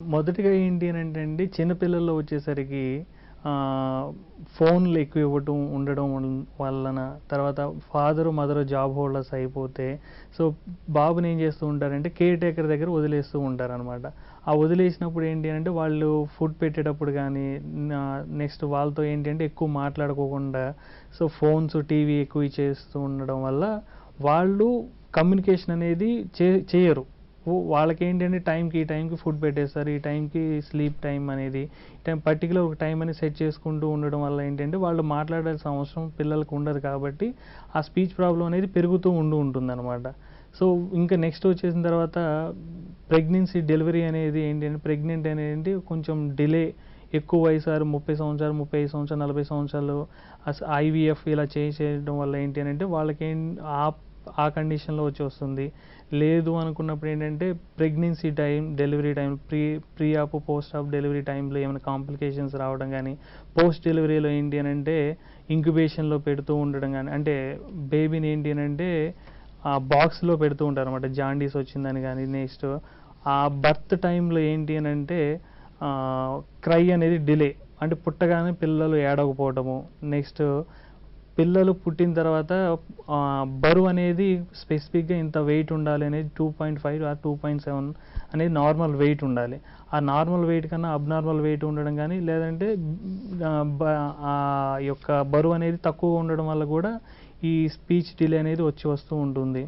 మొదటిగా ఏంటి అని అంటే అండి చిన్నపిల్లల్లో వచ్చేసరికి ఫోన్లు ఎక్కువ ఇవ్వటం ఉండడం వలన తర్వాత ఫాదరు మదరు జాబ్ హోల్డర్స్ అయిపోతే సో బాబుని ఏం చేస్తూ ఉంటారంటే కేర్ టేకర్ దగ్గర వదిలేస్తూ ఉంటారనమాట ఆ వదిలేసినప్పుడు ఏంటి అంటే వాళ్ళు ఫుడ్ పెట్టేటప్పుడు కానీ నెక్స్ట్ వాళ్ళతో ఏంటి అంటే ఎక్కువ మాట్లాడుకోకుండా సో ఫోన్స్ టీవీ ఎక్కువ చేస్తూ ఉండడం వల్ల వాళ్ళు కమ్యూనికేషన్ అనేది చే చేయరు. వాళ్ళకి ఏంటంటే టైంకి ఈ టైంకి ఫుడ్ పెట్టేస్తారు ఈ టైంకి స్లీప్ టైం అనేది టైం పర్టికులర్ ఒక టైం అనేది సెట్ చేసుకుంటూ ఉండడం వల్ల ఏంటంటే వాళ్ళు మాట్లాడాల్సిన అవసరం పిల్లలకు ఉండదు కాబట్టి ఆ స్పీచ్ ప్రాబ్లం అనేది పెరుగుతూ ఉంటూ ఉంటుంది అనమాట సో ఇంకా నెక్స్ట్ వచ్చేసిన తర్వాత ప్రెగ్నెన్సీ డెలివరీ అనేది ఏంటంటే ప్రెగ్నెంట్ అనేది కొంచెం డిలే ఎక్కువ వయసు ముప్పై సంవత్సరాలు ముప్పై ఐదు సంవత్సరాలు నలభై సంవత్సరాలు ఐవీఎఫ్ ఇలా చేయడం వల్ల ఏంటి అని అంటే వాళ్ళకి ఆ ఆ కండిషన్లో వచ్చి వస్తుంది. లేదు అనుకున్నప్పుడు ఏంటంటే pregnancy time delivery time pre pre op post op delivery టైంలో ఏమైనా కాంప్లికేషన్స్ రావడం కానీ పోస్ట్ డెలివరీలో ఏంటి అని అంటే ఇంక్యుబేషన్లో పెడుతూ ఉండడం కానీ అంటే బేబీని ఏంటి అని అంటే ఆ బాక్స్లో పెడుతూ ఉంటారు అనమాట జాండీస్ వచ్చిందని కానీ నెక్స్ట్ ఆ బర్త్ టైంలో ఏంటి అని అంటే క్రై అనేది డిలే అంటే పుట్టగానే పిల్లలు ఏడవకపోవటము. నెక్స్ట్ పిల్లలు పుట్టిన తర్వాత బరువు అనేది స్పెసిఫిక్గా ఇంత వెయిట్ ఉండాలి అనేది టూ పాయింట్ ఫైవ్ ఆ టూ పాయింట్ సెవెన్ అనేది నార్మల్ వెయిట్ ఉండాలి. ఆ నార్మల్ వెయిట్ కన్నా అబ్నార్మల్ వెయిట్ ఉండడం కానీ లేదంటే ఆ యొక్క బరువు అనేది తక్కువ ఉండడం వల్ల కూడా ఈ స్పీచ్ డిలే అనేది వచ్చి వస్తూ ఉంటుంది.